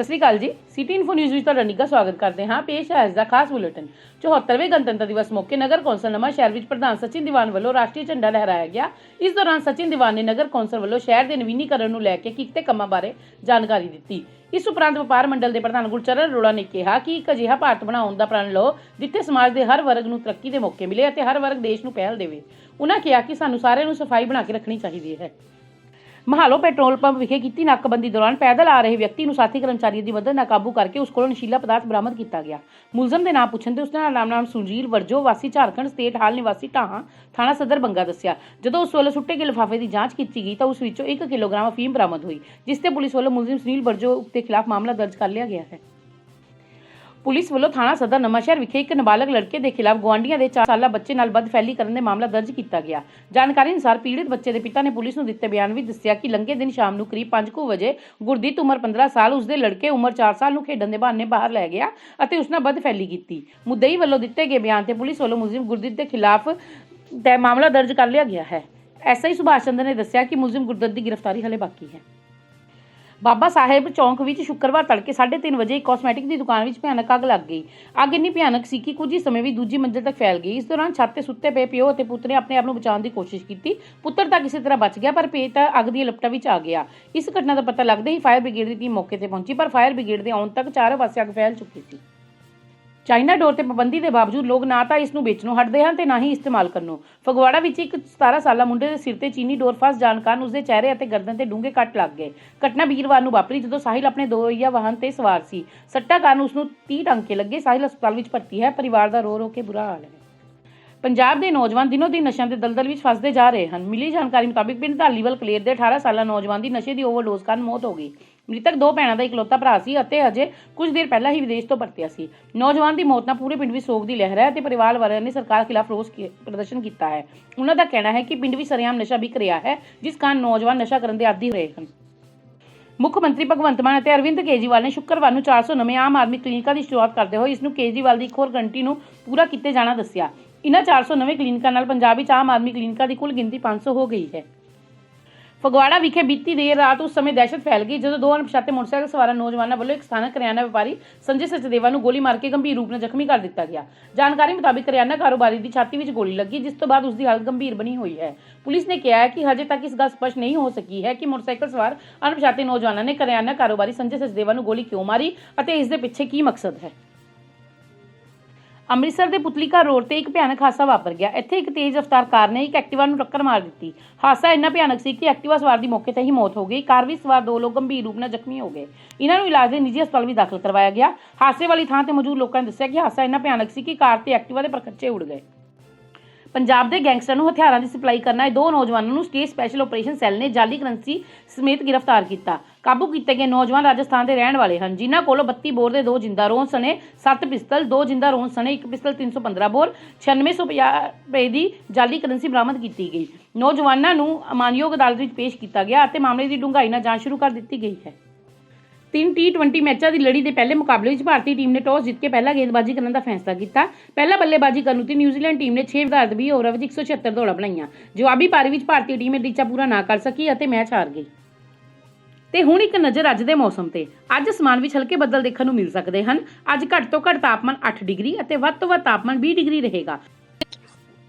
ਸਤਿ ਸ਼੍ਰੀ ਅਕਾਲ ਜੀ। City info news ਵਿੱਚ ਤੁਹਾਡਾ ਨਿੱਘਾ ਸਵਾਗਤ ਕਰਦੇ ਹਾਂ। ਪੇਸ਼ ਹੈ ਅੱਜ ਦਾ ਖਾਸ ਬੁਲੇਟਿਨ। 74ਵੇਂ ਗਣਤੰਤਰ ਦਿਵਸ ਮੌਕੇ ਨਗਰ ਕੌਂਸਲ ਨਵਾਂ ਸ਼ਹਿਰ ਵਿੱਚ ਪ੍ਰਧਾਨ ਸਚਿਨ ਦੀਵਾਨ ਵੱਲੋਂ ਰਾਸ਼ਟਰੀ ਝੰਡਾ ਲਹਿਰਾਇਆ ਗਿਆ। ਇਸ ਦੌਰਾਨ ਸਚਿਨ ਦੀਵਾਨ ਨੇ ਨਗਰ ਕੌਂਸਲ ਵੱਲੋਂ ਸ਼ਹਿਰ ਦੇ ਨਵੀਨੀਕਰਨ ਨੂੰ ਲੈ ਕੇ ਕੀਤੇ ਕੰਮਾਂ ਬਾਰੇ ਜਾਣਕਾਰੀ ਦਿੱਤੀ। ਇਸ ਉਪਰੰਤ ਵਪਾਰ ਮੰਡਲ ਦੇ ਪ੍ਰਧਾਨ ਗੁਰਚਰਨ ਅਰੋੜਾ ਨੇ ਕਿਹਾ ਕਿ ਇੱਕ ਅਜਿਹਾ ਭਾਰਤ ਬਣਾਉਣ ਦਾ ਪ੍ਰਣ ਲਓ, ਜਿੱਥੇ ਸਮਾਜ ਦੇ ਹਰ ਵਰਗ ਨੂੰ ਤਰੱਕੀ ਦੇ ਮੌਕੇ ਮਿਲੇ ਅਤੇ ਹਰ ਵਰਗ ਦੇਸ਼ ਨੂੰ ਪਹਿਲ ਦੇਵੇ। ਉਹਨਾਂ ਕਿਹਾ ਕਿ ਸਾਨੂੰ ਸਾਰਿਆਂ ਨੂੰ ਸਫ਼ਾਈ ਬਣਾ ਕੇ ਰੱਖਣੀ ਚਾਹੀਦੀ ਹੈ। ਮਹਾਲੋ ਪੈਟਰੋਲ ਪੰਪ ਵਿਖੇ ਕੀਤੀ ਨਾਕਾਬੰਦੀ ਦੌਰਾਨ ਪੈਦਲ ਆ ਰਹੇ ਵਿਅਕਤੀ ਨੂੰ ਸਾਥੀ ਕਰਮਚਾਰੀ ਦੀ ਮਦਦ ਨਾਲ ਕਾਬੂ ਕਰਕੇ ਉਸ ਕੋਲੋਂ ਨਸ਼ੀਲਾ ਪਦਾਰਥ ਬਰਾਮਦ ਕੀਤਾ ਗਿਆ। ਮੁਲਜ਼ਮ ਦੇ ਨਾਮ ਪੁੱਛਣ ਤੇ ਉਸ ਦਾ ਨਾਮ ਨਾਮ ਸੁਜੀਲ ਵਰਜੋ, ਵਾਸੀ ਝਾਰਖੰਡ ਸਟੇਟ ਹਾਲ ਨਿਵਾਸੀ ਢਾਹਾਂ, ਥਾਣਾ ਸਦਰ ਬੰਗਾ ਦੱਸਿਆ। ਜਦੋਂ ਉਸ ਵੱਲੋਂ ਸੁੱਟੇ ਗਏ ਲਿਫਾਫੇ ਦੀ ਜਾਂਚ ਕੀਤੀ ਗਈ ਤਾਂ ਉਸ ਵਿੱਚੋਂ 1 ਕਿਲੋਗ੍ਰਾਮ ਅਫੀਮ ਬਰਾਮਦ ਹੋਈ, ਜਿਸ ਤੇ ਪੁਲਿਸ ਵੱਲੋਂ ਮੁਲਜ਼ਮ ਸੁਨੀਲ ਵਰਜੋ ਦੇ ਖਿਲਾਫ ਮਾਮਲਾ ਦਰਜ ਕਰ ਲਿਆ ਗਿਆ ਹੈ। ਪੁਲਿਸ ਵੱਲੋਂ ਥਾਣਾ ਸਦਰ ਨਵਾਂਸ਼ਹਿਰ ਵਿਖੇ ਇੱਕ ਨਾਬਾਲਗ ਲੜਕੇ ਦੇ ਖਿਲਾਫ ਗਵਾਂਢੀਆਂ ਦੇ 4 ਸਾਲਾ ਬੱਚੇ ਨਾਲ ਬਦਫੈਲੀ ਕਰਨ ਦੇ ਮਾਮਲਾ ਦਰਜ ਕੀਤਾ ਗਿਆ। ਜਾਣਕਾਰੀ ਅਨੁਸਾਰ ਪੀੜਿਤ ਬੱਚੇ ਦੇ ਪਿਤਾ ਨੇ ਪੁਲਿਸ ਨੂੰ ਦਿੱਤੇ ਬਿਆਨ ਵਿੱਚ ਦੱਸਿਆ ਕਿ ਲੰਘੇ ਦਿਨ ਸ਼ਾਮ ਨੂੰ ਕਰੀਬ 5:00 ਵਜੇ ਗੁਰਦੀਤ ਉਮਰ 15 ਸਾਲ, ਉਸਦੇ ਲੜਕੇ ਉਮਰ 4 ਸਾਲ ਨੂੰ ਖੇਡਣ ਦੇ ਬਹਾਨੇ ਬਾਹਰ ਲੈ ਗਿਆ ਅਤੇ ਉਸ ਨਾਲ ਬਦਫੈਲੀ ਕੀਤੀ। ਮੁਦਈ ਵੱਲੋਂ ਦਿੱਤੇ ਗਏ ਬਿਆਨ ਤੇ ਪੁਲਿਸ ਵੱਲੋਂ ਮੁਲਜ਼ਮ ਗੁਰਦੀਤ ਦੇ ਖਿਲਾਫ ਦਾ ਮਾਮਲਾ ਦਰਜ ਕਰ ਲਿਆ ਗਿਆ ਹੈ। ਐਸਆਈ ਸੁਭਾਸ਼ ਚੰਦਰ ਨੇ ਦੱਸਿਆ ਕਿ ਮੁਲਜ਼ਮ ਗੁਰਦੀਤ ਦੀ ਗ੍ਰਿਫਤਾਰੀ ਹਲੇ ਬਾਕੀ ਹੈ। ਬਾਬਾ ਸਾਹਿਬ ਚੌਂਕ ਵਿੱਚ ਸ਼ੁੱਕਰਵਾਰ ਤੜਕੇ 3:30 ਵਜੇ ਇੱਕ ਕਾਸਮੈਟਿਕ ਦੀ ਦੁਕਾਨ ਵਿੱਚ ਭਿਆਨਕ ਅੱਗ ਲੱਗ ਗਈ। ਅੱਗ ਇੰਨੀ ਭਿਆਨਕ ਸੀ ਕਿ ਕੁਝ ਹੀ ਸਮੇਂ ਵਿੱਚ ਦੂਜੀ ਮੰਜ਼ਿਲ ਤੱਕ ਫੈਲ ਗਈ। ਇਸ ਦੌਰਾਨ ਛੱਤ ਤੇ ਸੁੱਤੇ ਪਏ ਪਿਓ ਅਤੇ ਪੁੱਤ ਨੇ ਆਪਣੇ ਆਪ ਨੂੰ ਬਚਾਉਣ ਦੀ ਕੋਸ਼ਿਸ਼ ਕੀਤੀ। ਪੁੱਤਰ ਤਾਂ ਕਿਸੇ ਤਰ੍ਹਾਂ ਬਚ ਗਿਆ, ਪਰ ਪੇ ਤਾਂ ਅੱਗ ਦੀ ਲਪਟਾਂ ਵਿੱਚ ਆ ਗਿਆ। ਇਸ ਘਟਨਾ ਦਾ ਪਤਾ ਲੱਗਦੇ ਹੀ ਫਾਇਰ ਬ੍ਰਿਗੇਡ ਦੀ ਟੀਮ ਮੌਕੇ ਤੇ ਪਹੁੰਚੀ, ਪਰ ਫਾਇਰ ਬ੍ਰਿਗੇਡ ਦੇ ਆਉਣ ਤੱਕ ਚਾਰੋਂ ਪਾਸੇ ਅੱਗ ਫੈਲ ਚੁੱਕੀ ਸੀ। ਚਾਈਨਾ ਡੋਰ ਤੇ ਪਾਬੰਦੀ ਦੇ ਬਾਵਜੂਦ ਲੋਕ ਨਾ ਤਾਂ ਇਸ ਨੂੰ ਵੇਚਣੋਂ ਹਟਦੇ ਹਨ ਤੇ ਨਾ ਹੀ ਇਸਤੇਮਾਲ ਕਰਨੋਂ। ਫਗਵਾੜਾ ਵਿੱਚ ਇੱਕ 17 ਸਾਲਾ ਮੁੰਡੇ ਦੇ ਸਿਰ ਤੇ ਚੀਨੀ ਡੋਰ ਫਸ ਜਾਣ ਕਾਰਨ ਉਸਦੇ ਚਿਹਰੇ ਅਤੇ ਗਰਦਨ ਤੇ ਡੂੰਘੇ ਕੱਟ ਲੱਗ ਗਏ। ਘਟਨਾ ਵੀਰਵਾਰ ਨੂੰ ਵਾਪਰੀ ਜਦੋਂ ਸਾਹਿਲ ਆਪਣੇ ਦੋ ਰਹੀਆ ਵਾਹਨ ਤੇ ਸਵਾਰ ਸੀ। ਸੱਟਾ ਕਾਰਨ ਉਸ ਨੂੰ 30 ਟਾਂਕੇ ਲੱਗੇ। ਸਾਹਿਲ ਹਸਪਤਾਲ ਵਿੱਚ ਭਰਤੀ ਹੈ। ਪਰਿਵਾਰ ਦਾ ਰੋ ਰੋ ਕੇ ਬੁਰਾ ਹਾਲ ਹੈ। ਪੰਜਾਬ ਦੇ ਨੌਜਵਾਨ ਦਿਨੋ ਦਿਨ ਨਸ਼ਿਆਂ ਦੇ ਦਲਦਲ ਵਿੱਚ ਫਸਦੇ ਜਾ ਰਹੇ ਹਨ। ਮਿਲੀ ਜਾਣਕਾਰੀ ਮੁਤਾਬਿਕ ਪਿੰਡ ਧਾਲੀਵਾਲ ਕਲੇਰ ਦੇ 18 ਸਾਲਾ ਨੌਜਵਾਨ ਦੀ ਨਸ਼ੇ ਦੀ ਓਵਰਡੋਜ਼ ਕਾਰਨ ਮੌਤ ਹੋ ਗਈ। ਮ੍ਰਿਤਕ ਦੋ ਭੈਣਾਂ ਦਾ ਇਕਲੌਤਾ ਭਰਾ ਸੀ ਅਤੇ ਅਜੇ ਕੁਝ ਦੇਰ ਪਹਿਲਾਂ ਹੀ ਵਿਦੇਸ਼ ਤੋਂ ਪਰਤਿਆ ਸੀ। ਨੌਜਵਾਨ ਦੀ ਮੌਤ ਨਾਲ ਪੂਰੇ ਪਿੰਡ ਵਿੱਚ ਸੋਗ ਦੀ ਲਹਿਰ ਹੈ ਤੇ ਪਰਿਵਾਰ ਵਾਲਿਆਂ ਨੇ ਸਰਕਾਰ ਖਿਲਾਫ ਰੋਸ ਪ੍ਰਦਰਸ਼ਨ ਕੀਤਾ ਹੈ। ਉਹਨਾਂ ਦਾ ਕਹਿਣਾ ਹੈ ਕਿ ਪਿੰਡ ਵਿੱਚ ਸਰੇਆਮ ਨਸ਼ਾ ਵਿਕ ਰਿਹਾ ਹੈ, ਜਿਸ ਕਾਰਨ ਨੌਜਵਾਨ ਨਸ਼ਾ ਕਰਨ ਦੇ ਆਦੀ ਹੋਏ ਹਨ। ਮੁੱਖ ਮੰਤਰੀ ਭਗਵੰਤ ਮਾਨ ਅਤੇ ਅਰਵਿੰਦ ਕੇਜਰੀਵਾਲ ਨੇ ਸ਼ੁੱਕਰਵਾਰ ਨੂੰ 400 ਨਵੇਂ ਆਮ ਆਦਮੀ ਕਲੀਨਿਕਾਂ ਦੀ ਸ਼ੁਰੂਆਤ ਕਰਦੇ ਹੋਏ ਇਸ ਨੂੰ ਕੇਜਰੀਵਾਲ ਦੀ ਇੱਕ ਹੋਰ ਗਰੰਟੀ ਨੂੰ ਪੂਰਾ ਕੀਤੇ ਜਾਣਾ ਦੱਸਿਆ। ਇਨ੍ਹਾਂ 400 ਨਵੇਂ ਕਲੀਨਿਕਾਂ ਨਾਲ ਪੰਜਾਬ ਵਿੱਚ ਆਮ ਆਦਮੀ ਕਲੀਨਿਕਾਂ ਦੀ ਕੁੱਲ ਗਿਣਤੀ 500 ਹੋ ਗਈ ਹੈ। ਫਗਵਾੜਾ ਵਿਖੇ ਬੀਤੀ ਦੇਰ ਰਾਤ ਉਸ ਸਮੇਂ ਦਹਿਸ਼ਤ ਫੈਲ ਗਈ ਜਦੋਂ ਦੋ ਅਣਪਛਾਤੇ ਮੋਟਰਸਾਈਕਲ ਸਵਾਰਾਂ ਨੌਜਵਾਨਾਂ ਵੱਲੋਂ ਇੱਕ ਸਥਾਨਕ ਕਰਿਆਨਾ ਵਪਾਰੀ ਸੰਜੇ ਸਚਦੇਵਾ ਨੂੰ ਗੋਲੀ ਮਾਰ ਕੇ ਗੰਭੀਰ ਰੂਪ ਨਾਲ ਜ਼ਖਮੀ ਕਰ ਦਿੱਤਾ ਗਿਆ। ਜਾਣਕਾਰੀ ਮੁਤਾਬਿਕ ਕਰਿਆਨਾ ਕਾਰੋਬਾਰੀ ਦੀ ਛਾਤੀ ਵਿੱਚ ਗੋਲੀ ਲੱਗੀ, ਜਿਸ ਤੋਂ ਬਾਅਦ ਉਸ ਦੀ ਹਾਲਤ ਗੰਭੀਰ ਬਣੀ ਹੋਈ ਹੈ। ਪੁਲਿਸ ਨੇ ਕਿਹਾ ਹੈ ਕਿ ਹਜੇ ਤੱਕ ਇਸ ਗੱਲ ਸਪਸ਼ਟ ਨਹੀਂ ਹੋ ਸਕੀ ਹੈ ਕਿ ਮੋਟਰਸਾਈਕਲ ਸਵਾਰ ਅਣਪਛਾਤੇ ਨੌਜਵਾਨਾਂ ਨੇ ਕਰਿਆਨਾ ਕਾਰੋਬਾਰੀ ਸੰਜੇ ਸਚਦੇਵਾ ਨੂੰ ਗੋਲੀ ਕਿਉਂ ਮਾਰੀ ਅਤੇ ਇਸ ਦੇ ਪਿੱਛੇ ਕੀ ਮਕਸਦ ਹੈ। ਅੰਮ੍ਰਿਤਸਰ ਦੇ ਪੁਤਲੀਕਾ ਰੋਡ ਤੇ ਇੱਕ ਭਿਆਨਕ ਹਾਦਸਾ ਵਾਪਰ ਗਿਆ। ਇੱਥੇ ਇੱਕ ਤੇਜ਼ ਰਫ਼ਤਾਰ ਕਾਰ ਨੇ ਇੱਕ ਐਕਟਿਵਾ ਨੂੰ ਟੱਕਰ ਮਾਰ ਦਿੱਤੀ। ਹਾਦਸਾ ਇੰਨਾ ਭਿਆਨਕ ਸੀ ਕਿ ਐਕਟਿਵਾ ਸਵਾਰ ਦੀ ਮੌਕੇ ਤੇ ਹੀ ਮੌਤ ਹੋ ਗਈ। ਕਾਰ ਵਿੱਚ ਸਵਾਰ ਦੋ ਲੋਕ ਗੰਭੀਰ ਰੂਪ ਨਾਲ ਜ਼ਖਮੀ ਹੋ ਗਏ। ਇਹਨਾਂ ਨੂੰ ਇਲਾਜ ਲਈ ਨਿੱਜੀ ਹਸਪਤਾਲ ਵਿੱਚ ਦਾਖਲ ਕਰਵਾਇਆ ਗਿਆ। ਹਾਦਸੇ ਵਾਲੀ ਥਾਂ ਤੇ ਮੌਜੂਦ ਲੋਕਾਂ ਨੇ ਦੱਸਿਆ ਕਿ ਹਾਦਸਾ ਇੰਨਾ ਭਿਆਨਕ ਸੀ ਕਿ ਕਾਰ ਤੇ ਐਕਟਿਵਾ ਦੇ ਪਰਖੱਚੇ ਉੱਡ ਗਏ। ਪੰਜਾਬ ਦੇ ਗੈਂਗਸਟਰ ਨੂੰ ਹਥਿਆਰਾਂ ਦੀ ਸਪਲਾਈ ਕਰਨਾ ਆਏ ਦੋ ਨੌਜਵਾਨਾਂ ਨੂੰ ਸਟੇਟ ਸਪੈਸ਼ਲ ਆਪਰੇਸ਼ਨ ਸੈੱਲ ਨੇ ਜਾਲੀ ਕਰੰਸੀ ਸਮੇਤ ਗ੍ਰਿਫਤਾਰ ਕੀਤਾ। ਕਾਬੂ ਕੀਤੇ ਗਏ ਨੌਜਵਾਨ ਰਾਜਸਥਾਨ ਦੇ ਰਹਿਣ ਵਾਲੇ ਹਨ। ਜਿਨ੍ਹਾਂ ਕੋਲੋਂ 32 ਬੋਰ ਦੇ ਦੋ ਜਿੰਦਾ ਰੋਂ ਸਣੇ 7 ਪਿਸਤਲ, ਦੋ ਜਿੰਦਾ ਰੋਂ ਸਣੇ, ਇੱਕ ਪਿਸਤਲ 315 ਬੋਰ 9650 ਰੁਪਏ ਦੀ ਜਾਲੀ ਕਰੰਸੀ ਬਰਾਮਦ ਕੀਤੀ ਗਈ। ਨੌਜਵਾਨਾਂ ਨੂੰ ਅਮਾਨਯੋਗ ਅਦਾਲਤ ਵਿੱਚ ਪੇਸ਼ ਕੀਤਾ ਗਿਆ ਅਤੇ ਮਾਮਲੇ ਦੀ ਡੂੰਘਾਈ ਨਾਲ ਜਾਂਚ ਸ਼ੁਰੂ ਕਰ ਦਿੱਤੀ ਗਈ ਹੈ। ਤਿੰਨ T20 ਮੈਚਾਂ ਦੀ ਲੜੀ ਦੇ ਪਹਿਲੇ ਮੁਕਾਬਲੇ ਵਿੱਚ ਭਾਰਤੀ ਟੀਮ ਨੇ ਟਾਸ ਜਿੱਤ ਕੇ ਪਹਿਲਾ ਗੇਂਦਬਾਜ਼ੀ ਕਰਨ ਦਾ ਫੈਸਲਾ ਕੀਤਾ। ਪਹਿਲਾ ਬੱਲੇਬਾਜ਼ੀ ਕਰਨ ਉਤੇ ਨਿਊਜ਼ੀਲੈਂਡ ਟੀਮ ਨੇ 6 ਵਿਦਾਰਥ 20 ਓਵਰਾਂ ਵਿੱਚ 176 ਦੌੜਾਂ ਬਣਾਈਆਂ। ਜਵਾਬੀ ਪਾਰੀ ਵਿੱਚ ਭਾਰਤੀ ਟੀਮ ਇਹ ਟੀਚਾ ਪੂਰਾ ਨਾ ਕਰ ਸਕੀ ਅਤੇ ਮੈਚ ਹਾਰ ਗਈ। ਤੇ ਹੁਣ ਇੱਕ ਨਜ਼ਰ ਅੱਜ ਦੇ ਮੌਸਮ ਤੇ। ਅੱਜ ਅਸਮਾਨ ਵਿੱਚ ਹਲਕੇ ਬੱਦਲ ਦੇਖਣ ਨੂੰ ਮਿਲ ਸਕਦੇ ਹਨ। ਅੱਜ ਘੱਟ ਤੋਂ ਘੱਟ ਤਾਪਮਾਨ 8 ਡਿਗਰੀ ਅਤੇ ਵੱਧ ਤੋਂ ਵੱਧ ਤਾਪਮਾਨ 20 ਡਿਗਰੀ ਰਹੇਗਾ।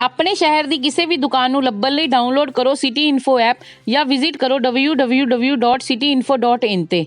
ਆਪਣੇ ਸ਼ਹਿਰ ਦੀ ਕਿਸੇ ਵੀ ਦੁਕਾਨ ਨੂੰ ਲੱਭਣ ਲਈ ਡਾਊਨਲੋਡ ਕਰੋ ਸਿਟੀ ਇਨਫੋ ਐਪ ਜਾਂ ਵਿਜ਼ਿਟ ਕਰੋ www.cityinfo.in ਤੇ।